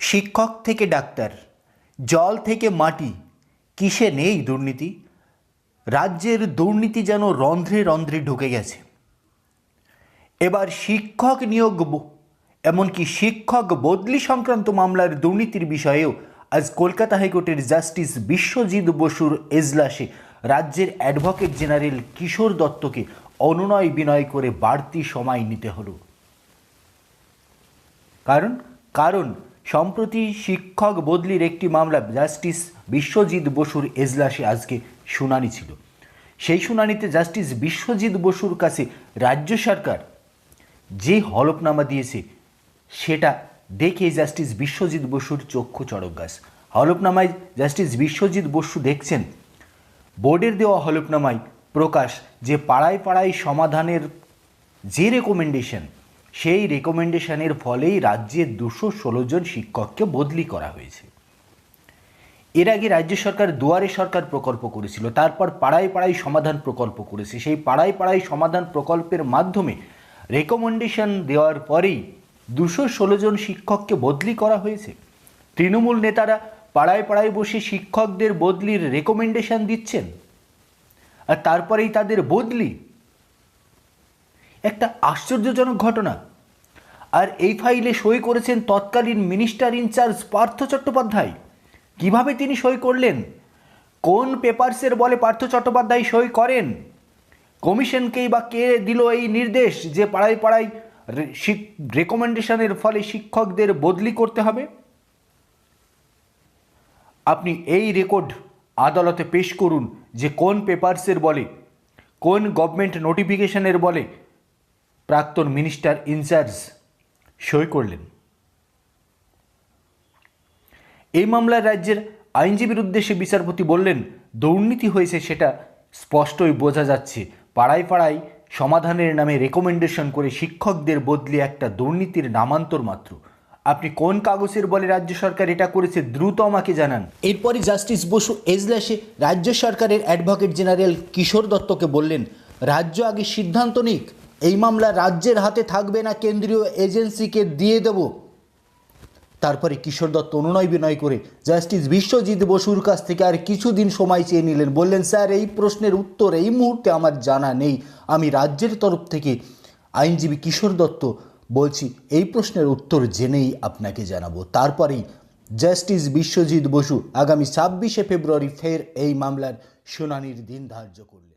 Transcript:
শিক্ষক থেকে ডাক্তার, জল থেকে মাটি, কিসে নেই দুর্নীতি? রাজ্যের দুর্নীতি যেন রন্ধ্রে রন্ধ্রে ঢুকে গেছে। এবার শিক্ষক নিয়োগ এমনকি শিক্ষক বদলি সংক্রান্ত মামলার দুর্নীতির বিষয়েও আজ কলকাতা হাইকোর্টের জাস্টিস বিশ্বজিৎ বসুর এজলাসে রাজ্যের অ্যাডভোকেট জেনারেল কিশোর দত্তকে অনুনয় বিনয় করে বাড়তি সময় নিতে হলো। কারণ কারণ সম্প্রতি শিক্ষক বদলির একটি মামলা জাস্টিস বিশ্বজিৎ বসুর এজলাসে আজকে শুনানি ছিল। সেই শুনানিতে জাস্টিস বিশ্বজিৎ বসুর কাছে রাজ্য সরকার যে হলফনামা দিয়েছে, সেটা দেখে জাস্টিস বিশ্বজিৎ বসুর চক্ষু চড়ক গাছ। হলফনামায় জাস্টিস বিশ্বজিৎ বসু দেখছেন, বোর্ডের দেওয়া হলফনামায় প্রকাশ যে পাড়ায় পাড়ায় সমাধানের যে রেকমেন্ডেশন সেই রেকমেন্ডেশনের ফলেই রাজ্যের দুশো ষোলো জন শিক্ষককে বদলি করা হয়েছে। এর আগে রাজ্য সরকার দুয়ারে সরকার প্রকল্প করেছিল, তারপর পাড়ায় পাড়ায় সমাধান প্রকল্প করেছে। সেই পাড়ায় পাড়ায় সমাধান প্রকল্পের মাধ্যমে রেকমেন্ডেশন দেওয়ার পরেই দুশো ষোলো জন শিক্ষককে বদলি করা হয়েছে। তৃণমূল নেতারা পাড়ায় পাড়ায় বসে শিক্ষকদের বদলির রেকমেন্ডেশন দিচ্ছেন। আর তারপরেই তাদের বদলি একটা আশ্চর্যজনক ঘটনা। আর এই ফাইলে সই করেছেন তৎকালীন মিনিস্টার ইনচার্জ পার্থ চট্টোপাধ্যায়। কীভাবে তিনি সই করলেন? কোন পেপারসের বলে পার্থ চট্টোপাধ্যায় সই করেন? কমিশনকেই বা কে দিল এই নির্দেশ যে পাড়ায় পাড়ায় রেকমেন্ডেশনের ফলে শিক্ষকদের বদলি করতে হবে? আপনি এই রেকর্ড আদালতে পেশ করুন যে কোন পেপারসের বলে, কোন গভর্নমেন্ট নোটিফিকেশনের বলে প্রাক্তন মিনিস্টার ইনচার্জ সই করলেন। এই মামলায় রাজ্যের আইনজীবীর উদ্দেশ্যে বিচারপতি বললেন, দুর্নীতি হয়েছে সেটা স্পষ্টই বোঝা যাচ্ছে। পাড়ায় পাড়ায় সমাধানের নামে রেকমেন্ডেশন করে শিক্ষকদের বদলি একটা দুর্নীতির নামান্তর মাত্র। আপনি কোন কাগজের বলে রাজ্য সরকার এটা করেছে দ্রুত আমাকে জানান। এরপরই জাস্টিস বসু এজলাসে রাজ্য সরকারের অ্যাডভোকেট জেনারেল কিশোর দত্তকে বললেন, রাজ্য আগে সিদ্ধান্ত নিক এই মামলা রাজ্যের হাতে থাকবে না, কেন্দ্রীয় এজেন্সিকে দিয়ে দেবো। তারপরে কিশোর দত্ত অনুনয় বিনয় করে জাস্টিস বিশ্বজিৎ বসুর কাছ থেকে আর কিছুদিন সময় চেয়ে নিলেন। বললেন, স্যার, এই প্রশ্নের উত্তর এই মুহূর্তে আমার জানা নেই। আমি রাজ্যের তরফ থেকে আইনজীবী কিশোর দত্ত বলছি, এই প্রশ্নের উত্তর জেনেই আপনাকে জানাব। তারপরেই জাস্টিস বিশ্বজিৎ বসু আগামী ছাব্বিশে ফেব্রুয়ারি ফের এই মামলার শুনানির দিন ধার্য করলেন।